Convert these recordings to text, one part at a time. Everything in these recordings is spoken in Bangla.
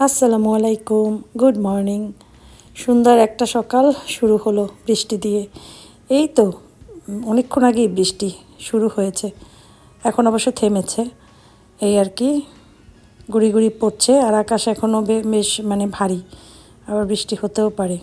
আসসালামু আলাইকুম, গুড মর্নিং। সুন্দর একটা সকাল শুরু হলো বৃষ্টি দিয়ে। এই তো, অনেকক্ষণ আগেই বৃষ্টি শুরু হয়েছে। এখন অবশ্য থেমেছে। এই আর কি, গুড়ি গুড়ি পড়ছে আর আকাশ এখনও বেশ মানে ভারী। আবার বৃষ্টি হতেও পারে।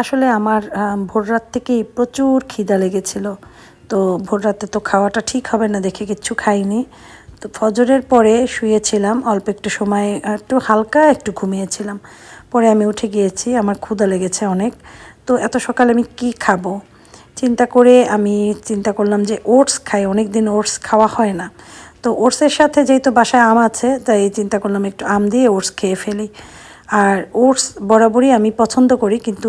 আসলে আমার ভোর রাত থেকেই প্রচুর খিদা লেগেছিল। তো ভোর রাতে তো খাওয়াটা ঠিক হবে না, দেখে কিচ্ছু খাইনি। তো ফজরের পরে শুয়েছিলাম, অল্প একটু সময়, একটু হালকা একটু ঘুমিয়েছিলাম। পরে আমি উঠে গিয়েছি, আমার ক্ষুধা লেগেছে অনেক। তো এত সকালে আমি কি খাব? চিন্তা করে আমি চিন্তা করলাম যে ওটস খাই অনেক দিন ওটস খাওয়া হয় না। তো ওটসের সাথে যেহেতু বাসায় আম আছে, তাই চিন্তা করলাম একটু আম দিয়ে ওটস খেয়ে ফেলি। আর ওটস বরাবরই আমি পছন্দ করি, কিন্তু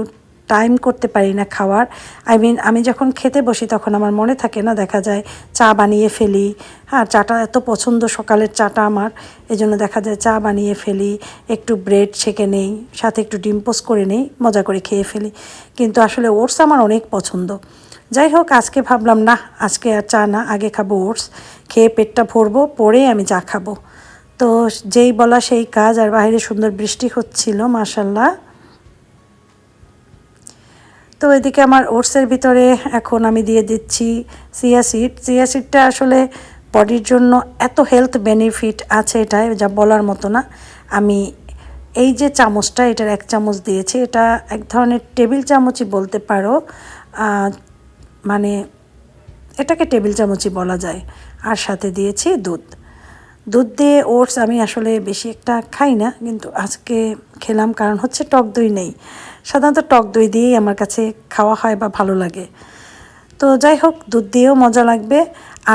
টাইম করতে পারি না খাওয়ার। আই মিন আমি যখন খেতে বসি তখন আমার মনে থাকে না, দেখা যায় চা বানিয়ে ফেলি। হ্যাঁ চাটা এত পছন্দ সকালের চাটা আমার এই জন্য দেখা যায় চা বানিয়ে ফেলি, একটু ব্রেড ছেঁকে নেই, সাথে একটু ডিম করে নেই, মজা করে খেয়ে ফেলি। কিন্তু আসলে ওটস আমার অনেক পছন্দ। যাই হোক, আজকে ভাবলাম না আজকে আর চা না, আগে খাব ওটস, খেয়ে পেটটা ভরবো, পরে আমি চা খাব। তো যেই বলা সেই কাজ, আর বাইরে সুন্দর বৃষ্টি হচ্ছিল মাসাল্লাহ তো এদিকে আমার ওটসের ভিতরে এখন আমি দিয়ে দিচ্ছি সিয়া সিড। সিয়া সিডটা আসলে বডির জন্য এত হেলথ বেনিফিট আছে এটায় যা বলার মতো না। আমি এই যে চামচটা, এটার এক চামচ দিয়েছি। এটা এক ধরনের টেবিল চামচই বলতে পারো। মানে এটাকে টেবিল চামচই বলা যায়। আর সাথে দিয়েছি দুধ। দুধ দিয়ে ওটস আমি আসলে বেশি একটা খাই না, কিন্তু আজকে খেলাম, কারণ হচ্ছে টক দই নেই। সাধারণত টক দই দিয়েই আমার কাছে খাওয়া হয় বা ভালো লাগে। তো যাই হোক, দুধ দিয়েও মজা লাগবে।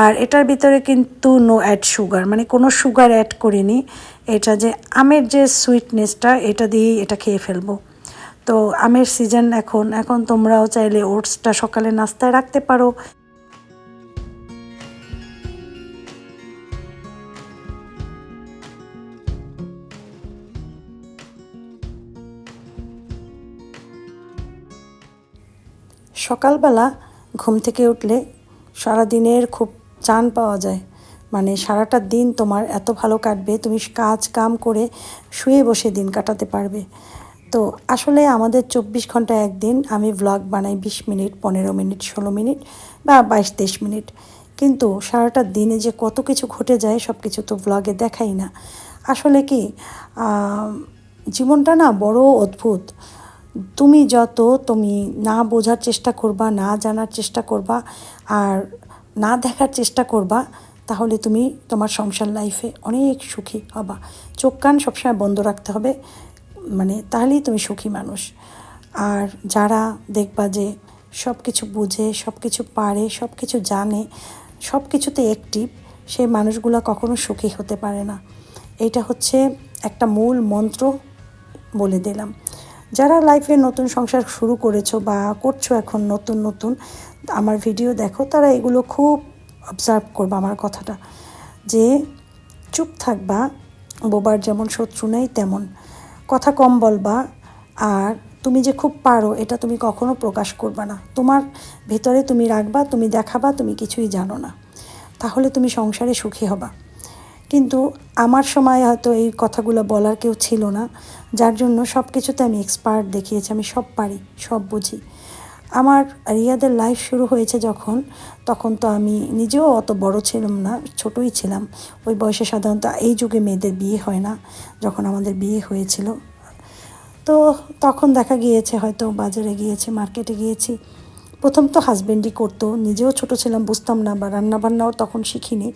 আর এটার ভিতরে কিন্তু নো অ্যাড সুগার মানে কোনো সুগার অ্যাড করিনি। এটা যে আমের যে সুইটনেসটা এটা দিয়েই এটা খেয়ে ফেলব। তো আমের সিজন এখন। এখন তোমরাও চাইলে ওটসটা সকালে নাস্তায় রাখতে পারো। সকালবেলা ঘুম থেকে উঠলে সারাদিনের খুব চান পাওয়া যায়। মানে সারাটা দিন তোমার এত ভালো কাটবে, তুমি কাজ কাম করে শুয়ে বসে দিন কাটাতে পারবে। তো আসলে আমাদের চব্বিশ ঘণ্টা একদিন, আমি ভ্লগ বানাই বিশ মিনিট, পনেরো মিনিট, ষোলো মিনিট বা বাইশ তেইশ মিনিট। কিন্তু সারাটা দিনে যে কত কিছু ঘটে যায় সব কিছু তো ভ্লগে দেখাই না। আসলে কি জীবনটা না বড় অদ্ভুত। তুমি যত, তুমি না বোঝার চেষ্টা করবা, না জানার চেষ্টা করবা আর না দেখার চেষ্টা করবা, তাহলে তুমি তোমার সংসার লাইফে অনেক সুখী হবা। চোখ কান সবসময় বন্ধ রাখতে হবে মানে তাহলেই তুমি সুখী মানুষ। আর যারা দেখবা যে সব কিছু বুঝে সব কিছু পারে সব কিছু জানে সব কিছুতে অ্যাক্টিভ সেই মানুষগুলো কখনো সুখী হতে পারে না। এইটা হচ্ছে একটা মূল মন্ত্র বলে দিলাম। যারা লাইফে নতুন সংসার শুরু করেছ বা করছ এখন নতুন নতুন, আমার ভিডিও দেখো, তারা এগুলো খুব অবজার্ভ করবা আমার কথাটা। যে চুপ থাকবা, বোবার যেমন শত্রু নেই তেমন। কথা কম বলবা, আর তুমি যে খুব পারো, এটা তুমি কখনো প্রকাশ করবা না। তোমার ভেতরে তুমি রাখবা, তুমি দেখাবা, তুমি কিছুই জানো না। তাহলে তুমি সংসারে সুখী হবা। কিন্তু আমার সময় হয়তো এই কথাগুলো বলার কেউ ছিল না। যার জন্য সব কিছুতে আমি এক্সপার্ট দেখিয়েছি, আমি সব পারি, সব বুঝি। আমার রিয়াদের লাইফ শুরু হয়েছে যখন, তখন তো আমি নিজেও অত বড় ছিলাম না, ছোটই ছিলাম। ওই বয়সে সাধারণত এই যুগে মেয়েদের বিয়ে হয় না, যখন আমাদের বিয়ে হয়েছিল। তো তখন দেখা গিয়েছে, হয়তো বাজারে গিয়েছি মার্কেটে গিয়েছি। প্রথম তো হাজব্যান্ডই করতো, নিজেও ছোট ছিলাম, বুঝতাম না বা রান্নাবান্নাও তখন শিখিনি।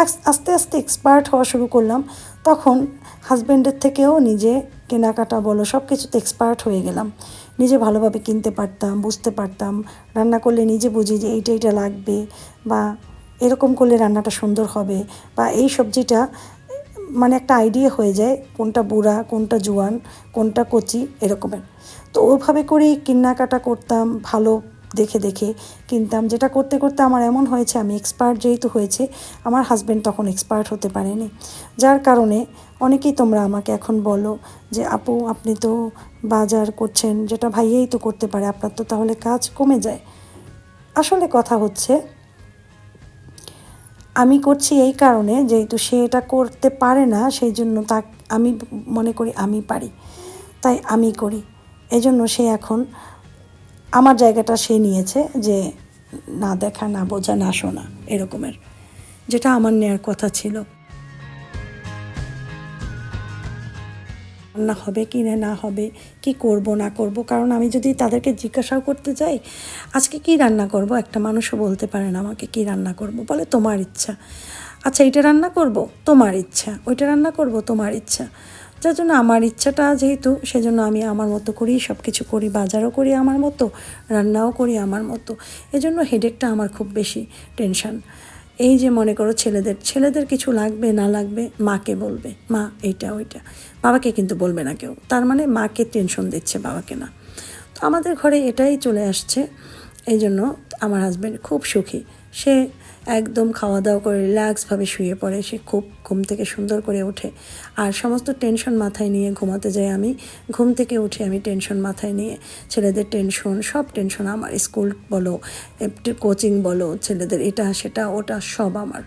আস্তে আস্তে এক্সপার্ট হওয়া শুরু করলাম, তখন হাজব্যান্ডের থেকেও নিজে কেনাকাটা বলো সব কিছুতে এক্সপার্ট হয়ে গেলাম। নিজে ভালোভাবে কিনতে পারতাম, বুঝতে পারতাম, রান্না করলে নিজে বুঝি যে এইটা এইটা লাগবে বা এরকম করলে রান্নাটা সুন্দর হবে বা এই সবজিটা মানে একটা আইডিয়া হয়ে যায়, কোনটা বুড়া, কোনটা জোয়ান, কোনটা কচি, এরকমের। তো ওভাবে করেই কেনাকাটা করতাম, ভালো দেখে দেখে কিনতাম। যেটা করতে করতে আমার এমন হয়েছে, আমি এক্সপার্ট যেহেতু হয়েছে, আমার হাজব্যান্ড তখন এক্সপার্ট হতে পারেনি। যার কারণে অনেকেই তোমরা আমাকে এখন বলো যে, আপু, আপনি তো বাজার করছেন, যেটা ভাইয়েই তো করতে পারে, আপনার তো তাহলে কাজ কমে যায়। আসলে কথা হচ্ছে, আমি করছি এই কারণে যেহেতু সে এটা করতে পারে না, সেই জন্য তা আমি মনে করি আমি পারি। তাই আমি করি। এজন্য সে এখন আমার জায়গাটা সে নিয়েছে যে না দেখা, না বোঝা, না শোনা, এরকমের, যেটা আমার নেওয়ার কথা ছিল। রান্না হবে কি না না হবে, কি করব, না করব, কারণ আমি যদি তাদেরকে জিজ্ঞাসাও করতে যাই, আজকে কি রান্না করব? একটা মানুষও বলতে পারে না আমাকে কি রান্না করব, বলে তোমার ইচ্ছা। আচ্ছা এটা রান্না করব? তোমার ইচ্ছা। ওইটা রান্না করব? তোমার ইচ্ছা। যার জন্য আমার ইচ্ছাটা যেহেতু, সেজন্য আমি আমার মতো করেই সব কিছু করি, বাজারও করি আমার মতো, রান্নাও করি আমার মতো। এজন্য হেডেকটা আমার খুব বেশি টেনশন এই যে মনে করো ছেলেদের ছেলেদের কিছু লাগবে, না লাগবে, মাকে বলবে, মা এইটা, ওইটা। বাবাকে কিন্তু বলবে না কেউ, তার মানে মাকে টেনশন দিচ্ছে বাবাকে না। তো আমাদের ঘরে এটাই চলে আসছে এই জন্য আমার হাজব্যান্ড খুব সুখী। সে একদম খাওয়া দাওয়া করে রিল্যাক্সভাবে শুয়ে পড়ে। সে খুব ঘুম থেকে সুন্দর করে ওঠে। আর সমস্ত টেনশন মাথায় নিয়ে ঘুমাতে যাই আমি। ঘুম থেকে উঠে আমি টেনশন মাথায় নিয়ে ছেলেদের টেনশন, সব টেনশন আমার স্কুল বলো কোচিং বলো, ছেলেদের এটা, সেটা, ওটা, সব আমার।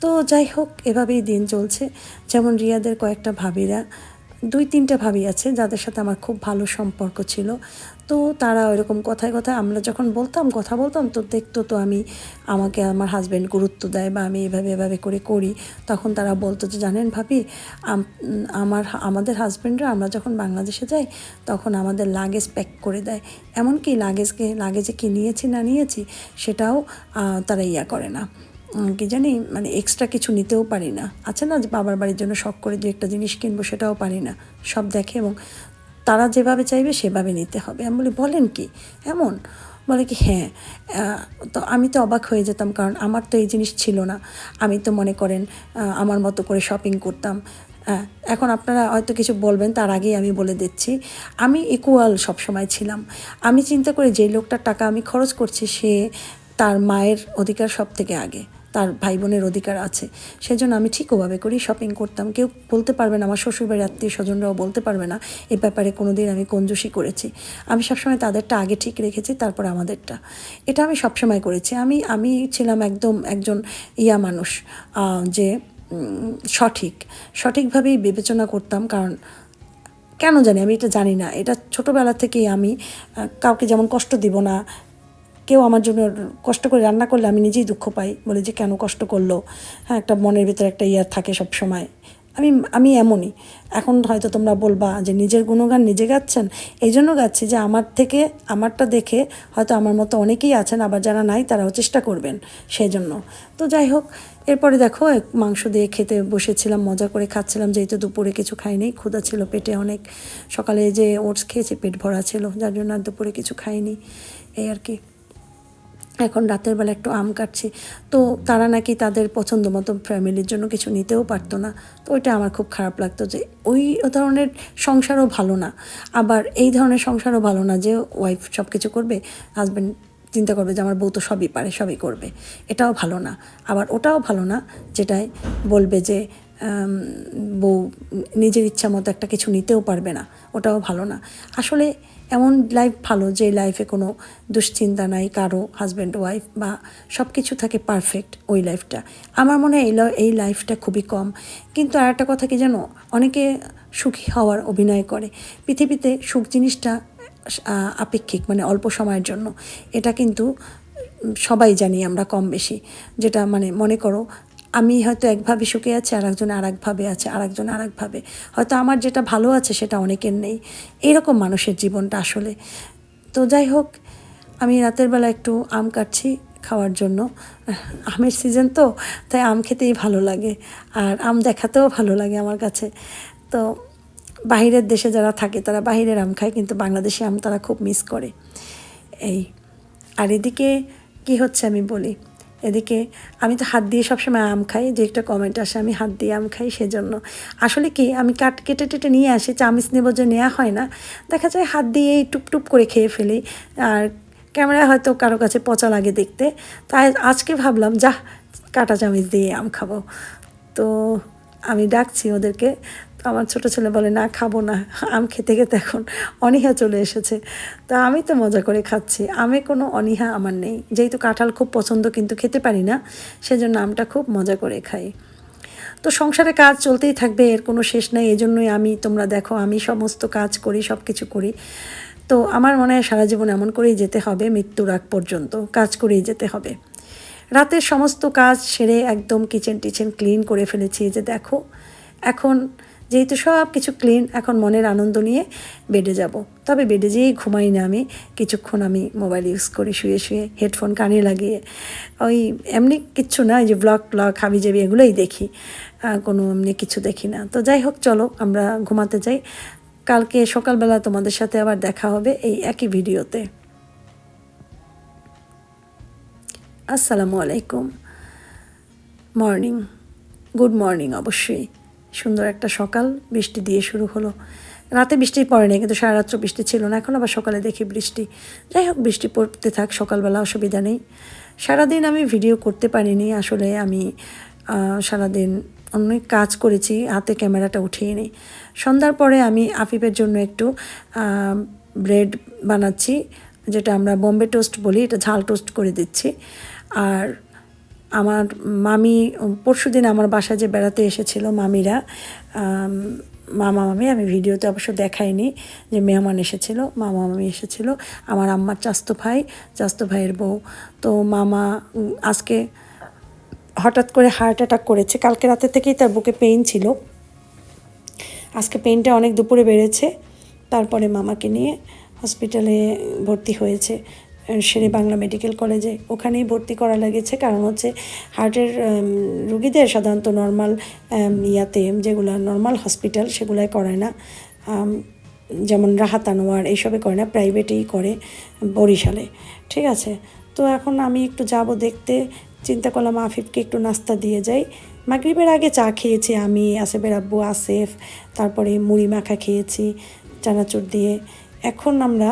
তো যাই হোক, এভাবেই দিন চলছে। যেমন রিয়াদের কয়েকটা ভাবিরা দুই তিনটা ভাবি আছে যাদের সাথে আমার খুব ভালো সম্পর্ক ছিল। তো তারা ওইরকম কথায় কথায় আমরা যখন বলতাম, কথা বলতাম, তো দেখতো তো আমি আমাকে আমার হাজব্যান্ড গুরুত্ব দেয় বা আমি এভাবে এভাবে করে করি। তখন তারা বলতো যে, জানেন ভাবি আমার, আমাদের হাজব্যান্ডরা আমরা যখন বাংলাদেশে যাই, তখন আমাদের লাগেজ প্যাক করে দেয়। এমনকি লাগেজকে লাগেজে কি নিয়েছি না নিয়েছি, সেটাও তারা ইয়া করে না। কি জানি মানে এক্সট্রা কিছু নিতেও পারি না। আছে না যে বাবার বাড়ির জন্য শখ করে যে একটা জিনিস কিনবো সেটাও পারি না। সব দেখে এবং তারা যেভাবে চাইবে সেভাবে নিতে হবে। আমি বলি, বলেন কি? এমন? বলে কি হ্যাঁ। তো আমি তো অবাক হয়ে যেতাম কারণ আমার তো এই জিনিস ছিল না। আমি তো মনে করেন আমার মতো করে শপিং করতাম। এখন আপনারা হয়তো কিছু বলবেন, তার আগেই আমি বলে দিচ্ছি। আমি ইকুয়াল সবসময় ছিলাম। আমি চিন্তা করি যে লোকটার টাকা আমি খরচ করছি, সে তার মায়ের অধিকার সব থেকে আগে। তার ভাই বোনের অধিকার আছে। সেজন্য আমি ঠিক ওভাবে করেই শপিং করতাম। কেউ বলতে পারবে না, আমার শ্বশুরবাড়ির আত্মীয় স্বজনরাও বলতে পারবে না, এ ব্যাপারে কোনো দিন আমি কঞ্জুসি করেছি। আমি সবসময় তাদেরটা আগে ঠিক রেখেছি, তারপর আমাদেরটা। এটা আমি সবসময় করেছি। আমি আমি ছিলাম একদম একজন ইয়া মানুষ যে সঠিক। সঠিকভাবেই বিবেচনা করতাম, কারণ কেন জানি, আমি এটা জানি না। এটা ছোটোবেলা থেকেই আমি কাউকে যেমন কষ্ট দিব না কেউ আমার জন্য কষ্ট করে রান্না করলে আমি নিজেই দুঃখ পাই। বলে যে, কেন কষ্ট করল? হ্যাঁ একটা মনের ভিতরে একটা ইয়ার থাকে সব সময় আমি আমি এমনই। এখন হয়তো তোমরা বলবা যে, নিজের গুণগান নিজে গাচ্ছেন? এই জন্য গাচ্ছি যে, আমার থেকে, আমারটা দেখে হয়তো আমার মতো অনেকেই আছেন, আবার যারা নাই তারাও চেষ্টা করবেন সেই জন্য তো যাই হোক, এরপরে দেখো মাংস দিয়ে খেতে বসেছিলাম, মজা করে খাচ্ছিলাম, যেহেতু দুপুরে কিছু খাইনি, ক্ষুধা ছিল পেটে অনেক। সকালে যে ওটস খেয়েছি, পেট ভরা ছিল, যার জন্য আর দুপুরে কিছু খাইনি। এই আর কি। এখন রাতের বেলা একটু আম কাটছি। তো তারা নাকি তাদের পছন্দ মতো ফ্যামিলির জন্য কিছু নিতেও পারতো না। তো ওইটা আমার খুব খারাপ লাগতো যে ওই ধরনের সংসারও ভালো না। আবার এই ধরনের সংসারও ভালো না যে ওয়াইফ সব কিছু করবে হাজব্যান্ড চিন্তা করবে যে আমার বউ তো সবই পারে, সবই করবে। এটাও ভালো না। আবার ওটাও ভালো না যেটাই বলবে যে বউ নিজের ইচ্ছা মতো একটা কিছু নিতেও পারবে না। ওটাও ভালো না। আসলে এমন লাইফ ভালো যে লাইফে কোনো দুশ্চিন্তা নাই, কারও হাজব্যান্ড ওয়াইফ বা সব কিছু থাকে পারফেক্ট ওই লাইফটা আমার মনে হয় এই লাইফটা খুবই কম। কিন্তু আর একটা কথা কি জানো? অনেকে সুখী হওয়ার অভিনয় করে। পৃথিবীতে সুখ জিনিসটা আপেক্ষিক মানে অল্প সময়ের জন্য। এটা কিন্তু সবাই জানি আমরা কম বেশি। যেটা মানে মনে করো আমি হয়তো একভাবে সুখে আছি আর একজন আর একভাবে আছে আর একজন আর একভাবে হয়তো আমার যেটা ভালো আছে সেটা অনেকের নেই। এরকম মানুষের জীবনটা আসলে। তো যাই হোক, আমি রাতের বেলা একটু আম কাটছি খাওয়ার জন্য। আমের সিজন তো, তাই আম খেতেই ভালো লাগে। আর আম দেখাতেও ভালো লাগে আমার কাছে। তো বাহিরের দেশে যারা থাকে, তারা বাহিরের আম খায়, কিন্তু বাংলাদেশে আম তারা খুব মিস করে। এই, আর এদিকে কি হচ্ছে আমি বলি? এদিকে আমি তো হাত দিয়ে সবসময় আম খাই, যে একটা কমেন্ট আসে, আমি হাত দিয়ে আম খাই সেজন্য। আসলে কি, আমি কাট কেটে টেটে নিয়ে আসি, চামিচ নেব যে নেওয়া হয় না। দেখা যায় হাত দিয়ে টুপ টুপ করে খেয়ে ফেলি, আর ক্যামেরায় হয়তো কারও কাছে পচা লাগে দেখতে। তাই আজকে ভাবলাম যা কাটা চামিচ দিয়ে আম খাব। তো আমি ডাকছি ওদেরকে, আমার ছোটো ছেলে বলে, না, খাব না, আম খেতে খেতে এখন অনীহা চলে এসেছে। তা আমি তো মজা করে খাচ্ছি, আমে কোনো অনীহা আমার নেই। যেহেতু কাঁঠাল খুব পছন্দ, কিন্তু খেতে পারি না, সেজন্য আমটা খুব মজা করে খাই। তো সংসারে কাজ চলতেই থাকবে, এর কোনো শেষ নেই জন্যই আমি, তোমরা দেখো, আমি সমস্ত কাজ করি সব কিছু করি। তো আমার মনে হয় সারা জীবন এমন করেই যেতে হবে, মৃত্যুর আগ পর্যন্ত কাজ করেই যেতে হবে। রাতের সমস্ত কাজ সেরে একদম কিচেন টিচেন ক্লিন করে ফেলেছি, যে দেখো, এখন যেহেতু সব কিছু ক্লিন এখন মনের আনন্দ নিয়ে বেডে যাব। তবে বেডে যেয়েই ঘুমাই না আমি, কিছুক্ষণ আমি মোবাইল ইউজ করি, শুয়ে শুয়ে হেডফোন কানে লাগিয়ে। ওই এমনি কিচ্ছু না যে ব্লগ ব্লগ হাবি জাবি এগুলোই দেখি কোনো এমনি কিছু দেখি না। তো যাই হোক, চলো, আমরা ঘুমাতে যাই। কালকে সকালবেলা তোমাদের সাথে আবার দেখা হবে এই একই ভিডিওতে আসসালামু আলাইকুম। মর্নিং গুড মর্নিং অবশ্যই। সুন্দর একটা সকাল, বৃষ্টি দিয়ে শুরু হলো। রাতে বৃষ্টি পড়েনি, কিন্তু সারা রাত্র বৃষ্টি ছিল না, এখন আবার সকালে দেখি বৃষ্টি। যাই হোক, বৃষ্টি পড়তে থাক, সকালবেলা অসুবিধা নেই। সারাদিন আমি ভিডিও করতে পারিনি, আসলে আমি সারাদিন অনেক কাজ করেছি, হাতে ক্যামেরাটা উঠিয়ে নিই। সন্ধ্যার পরে আমি আফিফের জন্য একটু ব্রেড বানাচ্ছি, যেটা আমরা বোম্বে টোস্ট বলি, এটা ঝাল টোস্ট করে দিচ্ছি। আর আমার মামি পরশু দিন আমার বাসায় যে বেড়াতে এসেছিল মামিরা মামা মামি, আমি ভিডিওতে অবশ্য দেখাইনি যে মেহমান এসেছিল, মামা মামি এসেছিল, আমার আম্মার চাস্তো ভাই, চাস্তো ভাইয়ের বউ। তো মামা আজকে হঠাৎ করে হার্ট অ্যাটাক করেছে, কালকে রাতে থেকেই তার বুকে পেইন ছিল। আজকে পেইনটা অনেক দুপুরে বেড়েছে, তারপরে মামাকে নিয়ে হসপিটালে ভর্তি হয়েছে। শেরে বাংলা মেডিকেল কলেজে ওখানেই ভর্তি করা লেগেছে। কারণ হচ্ছে হার্টের রুগীদের সাধারণত নর্মাল ইয়াতে যেগুলো নর্মাল হসপিটাল সেগুলোয় করে না। যেমন রাহাত আনোয়ার এইসবে করে না প্রাইভেটেই করে বরিশালে। ঠিক আছে? তো এখন আমি একটু যাব দেখতে, চিন্তা করলাম আফিফকে একটু নাস্তা দিয়ে যাই। মাগরীবের আগে চা খেয়েছি আমি, আসেফের আব্বু, আসেফ, তারপরে মুড়ি মাখা খেয়েছি, চানাচুর দিয়ে। এখন আমরা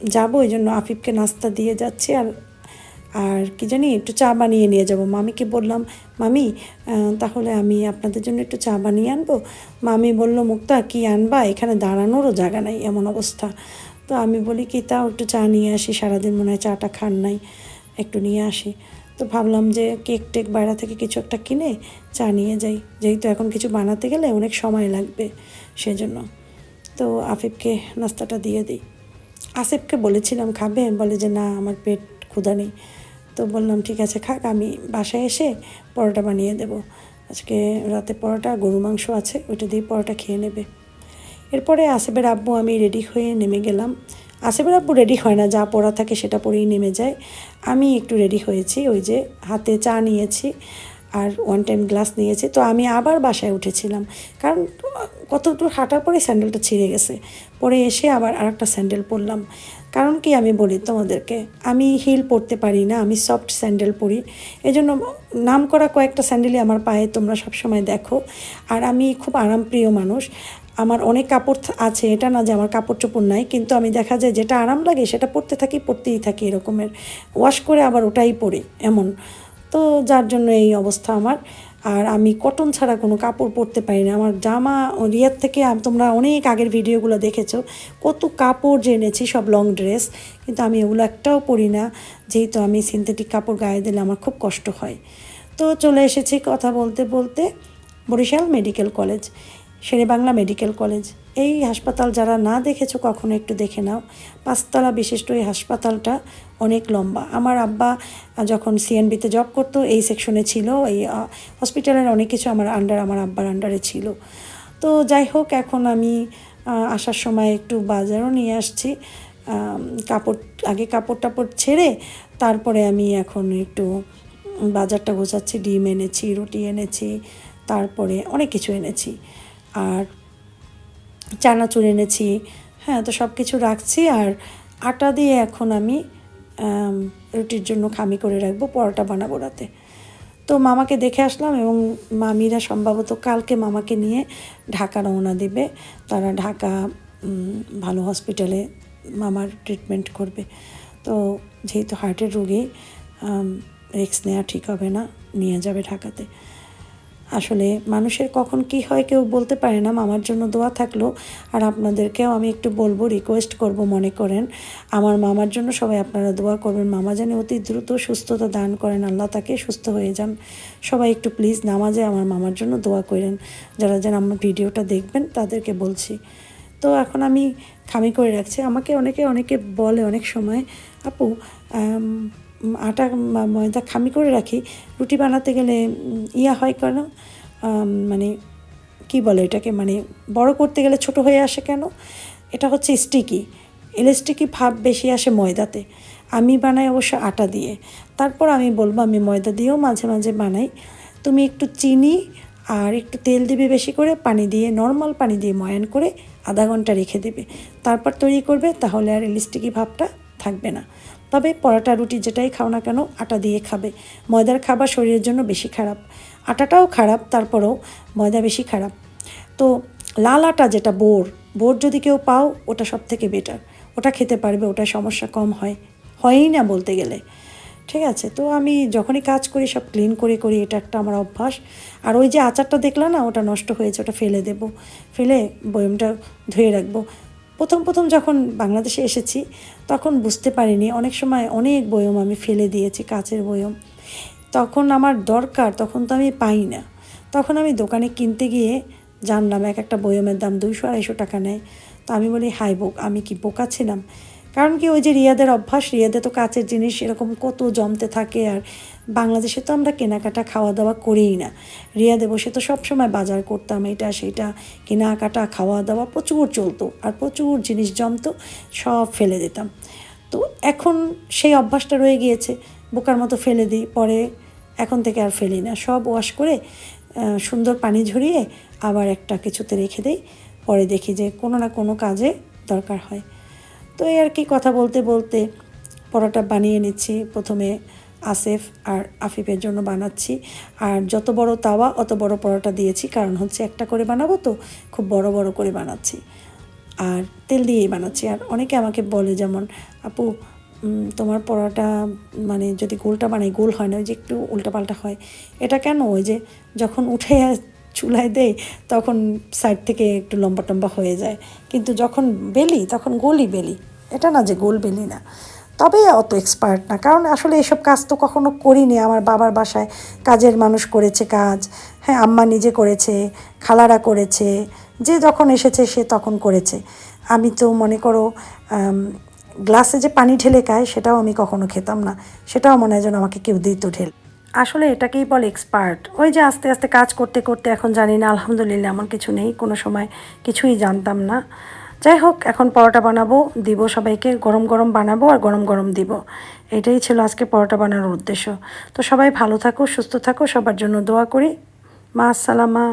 যাব ওই জন্য আফিফকে নাস্তা দিয়ে যাচ্ছি আর আর কি জানি একটু চা বানিয়ে নিয়ে যাব। মামিকে বললাম, মামি তাহলে আমি আপনাদের জন্য একটু চা বানিয়ে আনব? মামি বলল, মুক্তা, কি আনবা? এখানে দাঁড়ানোরও জায়গা নাই, এমন অবস্থা। তো আমি বলি, কি, তাও একটু চা নিয়ে আসি, সারাদিন মনে হয় চাটা খান নাই, একটু নিয়ে আসি। তো ভাবলাম যে কেক টেক বাইরে থেকে কিছু একটা কিনে চা নিয়ে যাই, যেহেতু এখন কিছু বানাতে গেলে অনেক সময় লাগবে সেজন্য। তো আফিফকে নাস্তাটা দিয়ে দিই। আসিফকে বলেছিলাম, খাবে? বলে যে, না, আমার পেট ক্ষুধা নেই। তো বললাম, ঠিক আছে, খাক, আমি বাসায় এসে পরোটা বানিয়ে দেব। আজকে রাতে পরোটা গরু মাংস আছে, ওইটা দিয়ে পরোটা খেয়ে নেবে। এরপরে আসিফের আব্বু, আমি রেডি হয়ে নেমে গেলাম। আসিফের আব্বু রেডি হয় না, যা পড়া থাকে সেটা পরেই নেমে যায়। আমি একটু রেডি হয়েছি, ওই যে হাতে চা নিয়েছি। আর ওয়ান টাইম গ্লাস নিয়েছে। তো আমি আবার বাসায় উঠেছিলাম। কারণ, কত দূর হাঁটার পরে স্যান্ডেলটা ছিঁড়ে গেছে। পরে এসে আবার আর একটা স্যান্ডেল পরলাম। কারণ কি আমি বলি তোমাদেরকে, আমি হিল পরতে পারি না, আমি সফট স্যান্ডেল পরি। এই জন্য নাম করা কয়েকটা স্যান্ডেলই আমার পায়ে তোমরা সবসময় দেখো। আর আমি খুব আরামপ্রিয় মানুষ। আমার অনেক কাপড় আছে, এটা না যে আমার কাপড় চোপড় নাই, কিন্তু আমি দেখা যায় যেটা আরাম লাগে সেটা পরতে থাকি, পরতেই থাকি এরকমের। ওয়াশ করে আবার ওটাই পরি, এমন। তো যার জন্য এই অবস্থা আমার। আর আমি কটন ছাড়া কোনো কাপড় পরতে পারি না। আমার জামা রিয়ার থেকে তোমরা অনেক আগের ভিডিওগুলো দেখেছ। কত কাপড় যে এনেছি সব লং ড্রেস কিন্তু আমি এগুলো একটাও পরি না। যেহেতু আমি সিনথেটিক কাপড় গায়ে দিলে আমার খুব কষ্ট হয়। তো চলে এসেছি কথা বলতে বলতে Barishal medical college Shere Bangla medical college. এই হাসপাতাল যারা না দেখেছ কখনো একটু দেখে নাও। পাঁচতলা বিশিষ্ট এই হাসপাতালটা অনেক লম্বা। আমার আব্বা যখন সিএনবিতে জব করতো, এই সেকশনে ছিল, এই হসপিটালের অনেক কিছু আমার আন্ডার আমার আব্বার আন্ডারে ছিল। তো যাই হোক, এখন আমি আসার সময় একটু বাজারও নিয়ে আসছি। কাপড়, আগে কাপড় টাপড় ছেড়ে তারপরে আমি এখন একটু বাজারটা গোছাচ্ছি, ডিম এনেছি, রুটি এনেছি, তারপরে অনেক কিছু এনেছি। আর চানাচুর এনেছি হ্যাঁ তো সব কিছু রাখছি। আর আটা দিয়ে এখন আমি রুটির জন্য খামি করে রাখব, পরোটা বানাবো রাতে। তো মামাকে দেখে আসলাম এবং মামিরা সম্ভবত কালকে মামাকে নিয়ে ঢাকা রওনা দেবে। তারা ঢাকা ভালো হসপিটালে মামার ট্রিটমেন্ট করবে। তো যেহেতু হার্টের রোগী রিক্স নেওয়া ঠিক হবে না, নিয়ে যাবে ঢাকাতে। আসলে মানুষের কখন কি হয় কেউ বলতে পারে না, মামার জন্য দোয়া থাকল। আর আপনাদেরকেও আমি একটু বলব রিকোয়েস্ট করব, মনে করেন। আমার মামার জন্য সবাই আপনারা দোয়া করবেন। মামা যেন অতি দ্রুত সুস্থতা দান করেন, আল্লাহ তাকে সুস্থ হয়ে যান। সবাই একটু প্লিজ নামাজে আমার মামার জন্য দোয়া করেন। যারা যেন আমার ভিডিওটা দেখবেন, তাদেরকে বলছি। তো এখন আমি খামি করে রাখছি। আমাকে অনেকে অনেকে বলে অনেক সময়, আপু আটা ময়দা খামি করে রাখি। রুটি বানাতে গেলে ইয়া হয় কেন? মানে কি বলে এটাকে? মানে বড় করতে গেলে ছোট হয়ে আসে কেন? এটা হচ্ছে স্টিকি ইলাস্টিকি ভাব বেশি আসে ময়দাতে। আমি বানাই অবশ্য আটা দিয়ে। তারপর আমি বলব, আমি ময়দা দিয়েও মাঝে মাঝে বানাই। তুমি একটু চিনি আর একটু তেল দিবে বেশি করে, পানি দিয়ে নর্মাল পানি দিয়ে ময়ান করে আধা ঘণ্টা রেখে দেবে। তারপর তৈরি করবে, তাহলে আর ইলাস্টিকি ভাবটা থাকবে না। তবে পরোটা রুটি যেটাই খাও না কেন, আটা দিয়ে খাবে। ময়দার খাবার শরীরের জন্য বেশি খারাপ। আটাটাও খারাপ, তারপরেও ময়দা বেশি খারাপ। তো লাল আটা যেটা, বোর বোর যদি কেউ পাও, ওটা সব থেকে বেটার ওটা খেতে পারবে ওটা সমস্যা কম হয়। হয়ই না বলতে গেলে। ঠিক আছে, তো আমি যখনই কাজ করি, সব ক্লিন করে, করি এটা একটা আমার অভ্যাস। আর ওই যে আচারটা দেখলাম না, ওটা নষ্ট হয়েছে, ওটা ফেলে দেব। ফেলে বয়মটা ধুয়ে রাখব। প্রথম প্রথম যখন বাংলাদেশে এসেছি তখন বুঝতে পারিনি। অনেক সময় অনেক বয়ম আমি ফেলে দিয়েছি, কাচের বয়ম। তখন আমার দরকার, তখন তো আমি পাই না। তখন আমি দোকানে কিনতে গিয়ে জানলাম এক একটা বয়মের দাম দুইশো আড়াইশো টাকা নেয়। তো আমি বলি, হাই বোক, আমি কি বোকা ছিলাম? কারণ কি ওই যে রিয়াদের অভ্যাস রিয়াদে তো কাচের জিনিস, এরকম কত জমতে থাকে আর বাংলাদেশে তো আমরা কেনাকাটা খাওয়া দাওয়া করিই না। রিয়াদে বসে তো সবসময় বাজার করতাম, এটা সেটা, কেনাকাটা খাওয়া দাওয়া প্রচুর চলতো আর প্রচুর জিনিস জমতো, সব ফেলে দিতাম। তো এখন সেই অভ্যাসটা রয়ে গিয়েছে, বোকার মতো ফেলে দিই, পরে এখন থেকে আর ফেলি না। সব ওয়াশ করে সুন্দর পানি ঝরিয়ে আবার একটা কিছুতে রেখে দেই, পরে দেখি যে কোনো না কোনো কাজে দরকার হয়। তো এই আর কি কথা বলতে বলতে পরোটা বানিয়ে নিচ্ছি। প্রথমে আসেফ আর আফিফের জন্য বানাচ্ছি। আর যত বড় তাওয়া, অত বড় পরোটা দিয়েছি। কারণ হচ্ছে একটা করে বানাবো তো, খুব বড় বড় করে বানাচ্ছি। আর তেল দিয়েই বানাচ্ছি। আর অনেকে আমাকে বলে যেমন, আপু তোমার পরোটা মানে যদি গোলটা বানাই, গোল হয় না, ওই যে একটু উল্টাপাল্টা হয়। এটা কেন? ওই যে যখন উঠে চুলায় দেয় তখন সাইড থেকে একটু লম্বা টম্বা হয়ে যায়। কিন্তু যখন বেলি, তখন গোলই বেলি। এটা না যে গোল বেলি না। তবে অত এক্সপার্ট না। কারণ আসলে এসব কাজ তো কখনো করিনি। আমার বাবার বাসায় কাজের মানুষ করেছে কাজ। হ্যাঁ আম্মা নিজে করেছে, খালারা করেছে। যে যখন এসেছে, সে তখন করেছে। আমি তো মনে করো গ্লাসে যে পানি ঢেলে খায়, সেটাও আমি কখনো খেতাম না। সেটাও মনে হয় যেন আমাকে কেউ দিত ঢেল। আসলে এটাকেই বলে এক্সপার্ট ওই যে আস্তে আস্তে কাজ করতে করতে এখন জানি না, আলহামদুলিল্লাহ এমন কিছু নেই, কোনো সময় কিছুই জানতাম না। যাই হোক, এখন পরোটা বানাবো, দিব সবাইকে, গরম গরম বানাবো আর গরম গরম দিব। এটাই ছিল আজকে পরোটা বানানোর উদ্দেশ্য। তো সবাই ভালো থাকো, সুস্থ থাকো, সবার জন্য দোয়া করি। মা আসসালামা।